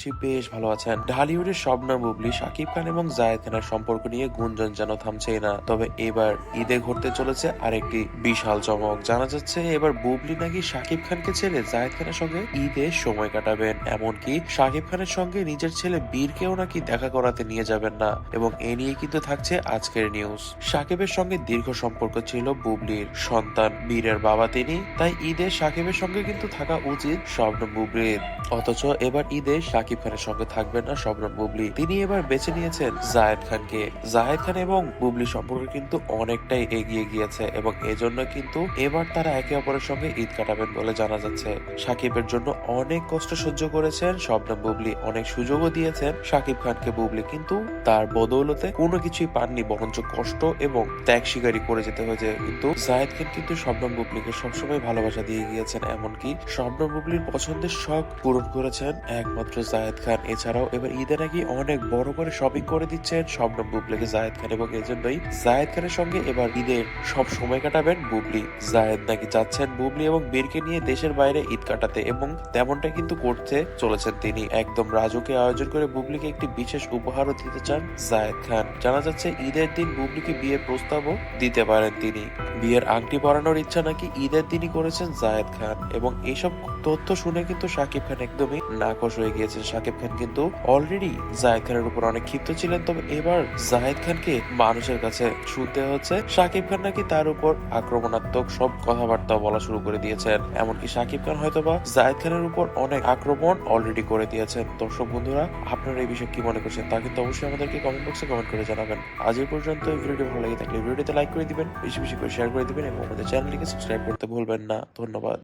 সে বেশ ভালো আছেন ঢালিউডের শবনম বুবলি, শাকিব খান এবং জায়েদ খানের সম্পর্ক নিয়ে গুঞ্জন যেন থামছেই না। তবে এবার ঈদে ঘটতে চলেছে আরেকটি বিশাল চমক। জানা যাচ্ছে এবার বুবলি নাকি শাকিব খানকে ছেড়ে জায়েদ খানের সঙ্গে ঈদে সময় কাটাবেন। এমনকি শাকিব খানের সঙ্গে নিজের ছেলে বীরকেও নাকি দেখা করাতে নিয়ে যাবেন না। এবং এ নিয়ে কিন্তু থাকছে আজকের নিউজ। শাকিবের সঙ্গে দীর্ঘ সম্পর্ক ছিল বুবলির সন্তান। বীরের বাবা তিনি, তাই ঈদে শাকিবের সঙ্গে কিন্তু থাকা উচিত স্বপ্ন বুবলির। অথচ এবার ঈদে শাকিব খানের সঙ্গে থাকবেন না শবনম বুবলি। তিনি এবার বেছে নিয়েছেন জায়েদ খানকে। জায়েদ খান এবং বুবলি সম্পর্ক কিন্তু অনেকটাই এগিয়ে গিয়েছে এবং এজন্য কিন্তু এবার তারা একে অপরের সঙ্গে ঈদ কাটাবেন বলে জানা যাচ্ছে। সাকিবের জন্য অনেক কষ্ট সহ্য করেছেন শবনম বুবলি। অনেক সুযোগও দিয়েছেন সাকিব খানকে। বুবলি কিন্তু তার বদৌলতে কোনো কিছুই পাননি, বরঞ্চ কষ্ট এবং ত্যাগ স্বীকারই করে যেতে হয়েছে। কিন্তু জায়েদ খান কিন্তু শবনম বুবলিকে সবসময় ভালোবাসা দিয়ে গিয়েছেন। এমনকি শবনম বুবলির পছন্দের শখ পূরণ করেছেন একমাত্র জায়েদ খান। এছাড়াও এবার ঈদে নাকি অনেক বড় করে শপিং করে দিচ্ছেন সব শবনম বুবলিকে জায়েদ খান এবং এজন্যই জায়েদ খানের সঙ্গে এবার ঈদের সব সময় কাটাবেন বুবলি। জায়েদ নাকি যাচ্ছেন বুবলি এবং বীরকে নিয়ে দেশের বাইরে ঈদ কাটাতে এবং তেমনটা কিন্তু করতে চলেছেন তিনি। একদম রাজুকে আয়োজন করে বুবলিকে একটি বিশেষ উপহারও দিতে চান জায়েদ খান। জানা যাচ্ছে ঈদের দিন বুবলিকে বিয়ের প্রস্তাবও দিতে পারেন তিনি। বিয়ের আংটি পরানোর ইচ্ছা নাকি ঈদের দিনই করেছেন জায়েদ খান এবং এইসব তথ্য শুনে কিন্তু শাকিব খান একদমই নাকশ হয়ে গিয়েছেন শাকিব খান কিন্তু অলরেডি জায়েদ খানের উপর অনেক ক্ষিপ্ত ছিলেন। তবে এবার জায়েদ খানকে মানুষের কাছে শুনতে হচ্ছে। শাকিব খান নাকি তার উপর আক্রমণাত্মক সব কথাবার্তা বলা শুরু করে দিয়েছেন। এমনকি শাকিব খান হয়তোবা জায়েদ খানের উপর অনেক আক্রমণ অলরেডি করে দিয়েছেন। দর্শক বন্ধুরা, আপনারা এই বিষয়ে কি মনে করছেন তা কিন্তু অবশ্যই আমাদেরকে কমেন্ট বক্সে কমেন্ট করে জানাবেন। আজ এই পর্যন্ত ভিডিওটি ভালো লাগে থাকলে ভিডিওতে লাইক করে দিবেন, বেশি বেশি করে শেয়ার করে দিবেন এবং আমাদের চ্যানেলটিকে সাবস্ক্রাইব করতে ভুলবেন না। ধন্যবাদ।